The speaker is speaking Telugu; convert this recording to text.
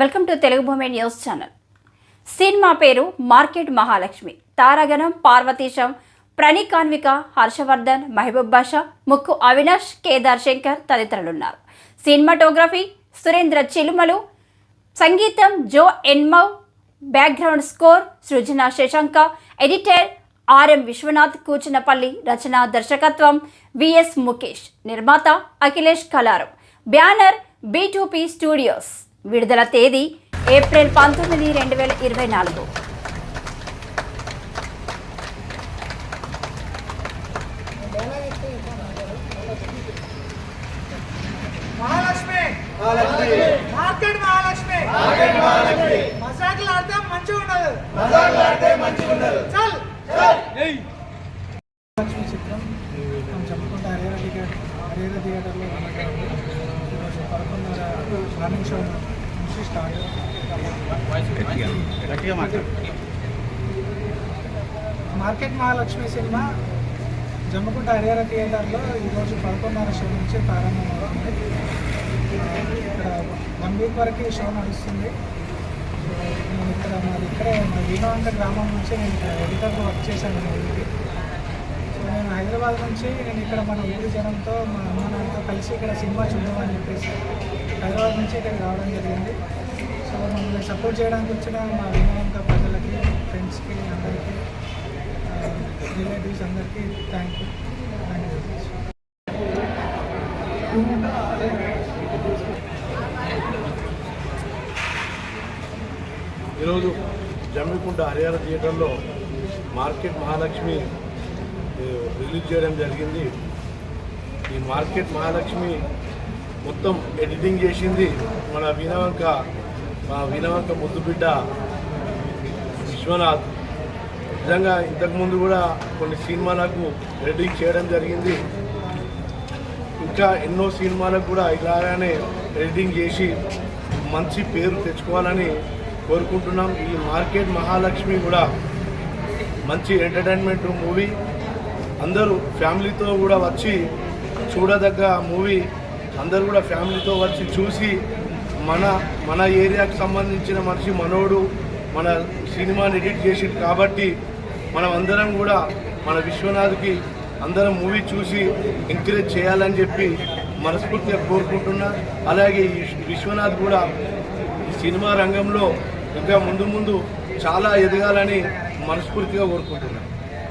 Welcome to Telugu Bhoomi news channel. Cinema పేరు మార్కెట్ మహాలక్ష్మి. తారాగణం పార్వతీశం ప్రణికాన్విక హర్షవర్ధన్ మహబూబ్ బాషా ముక్కు అవినాష్ కేదార్ శంకర్ తదితరులున్నారు. సినిమాటోగ్రఫీ సురేంద్ర చిలుమలు సంగీతం Jo Enmav background score Srujana Sasanka editor RM Vishwanath Kuchinapalli రచన దర్శకత్వం విఎస్ ముఖేష్ నిర్మాత Akhilesh Kalaram. Banner B studios. విడుదల తేదీ ఏప్రిల్ పంతొమ్మిది రెండు వేల ఇరవై నాలుగు. మహాలక్ష్మి! మార్కెట్ మహాలక్ష్మి! మసాకులు ఆడితే మంచిగా ఉండదు చల్ లక్ష్మి చిత్రం మనం చెప్పుకుంటే హరిహర థియేటర్ హరిహర థియేటర్లో ఈరోజు రన్నింగ్ షో నుంచి start market Mahalakshmi cinema Jammikunta Harihara థియేటర్లో ఈరోజు పదకొండున్నర షో నుంచి ప్రారంభమవుతుంది. ఇక్కడ వన్ వీక్ వరకు ఈ షో నడుస్తుంది. సో నేను ఇక్కడ మాది ఇక్కడే మా వీణవంక గ్రామం నుంచి నేను ఇక్కడ ఎడిటర్గా వర్క్ చేశాను మూవీకి హైదరాబాద్ నుంచి నేను ఇక్కడ మన ఊరి జనంతో మా అమ్మ నాన్నతో కలిసి ఇక్కడ సినిమా చూద్దామని చెప్పేసి హైదరాబాద్ నుంచి ఇక్కడికి రావడం జరిగింది. సో మమ్మల్ని సపోర్ట్ చేయడానికి వచ్చిన మా వీణవంక ప్రజలకి ఫ్రెండ్స్కి అందరికీ రిలేటివ్స్ అందరికీ థ్యాంక్ యూ థ్యాంక్ యూ ఈరోజు జమ్మికుంట హరిహర థియేటర్లో మార్కెట్ మహాలక్ష్మి రిలీజ్ చేయడం జరిగింది. ఈ మార్కెట్ మహాలక్ష్మి మొత్తం ఎడిటింగ్ చేసింది మన వీణవంక మా వీణవంక ముద్దుబిడ్డ విశ్వనాథ్. నిజంగా ఇంతకుముందు కూడా కొన్ని సినిమాలకు ఎడిటింగ్ చేయడం జరిగింది. ఇంకా ఎన్నో సినిమాలకు కూడా ఇలాగానే ఎడిటింగ్ చేసి మంచి పేరు తెచ్చుకోవాలని కోరుకుంటున్నాం. ఈ మార్కెట్ మహాలక్ష్మి కూడా మంచి ఎంటర్టైన్మెంట్ మూవీ. అందరూ ఫ్యామిలీతో కూడా వచ్చి చూడదగ్గ మూవీ అందరూ కూడా ఫ్యామిలీతో వచ్చి చూసి మన మన ఏరియాకు సంబంధించిన మనిషి మనోడు మన సినిమాని ఎడిట్ చేసిండు కాబట్టి మనం అందరం కూడా మన విశ్వనాథ్కి అందరం మూవీ చూసి ఎంకరేజ్ చేయాలని చెప్పి మనస్ఫూర్తిగా కోరుకుంటున్నా. అలాగే ఈ విశ్వనాథ్ కూడా ఈ సినిమా రంగంలో ఇంకా ముందు ముందు చాలా ఎదగాలని మనస్ఫూర్తిగా కోరుకుంటున్నాను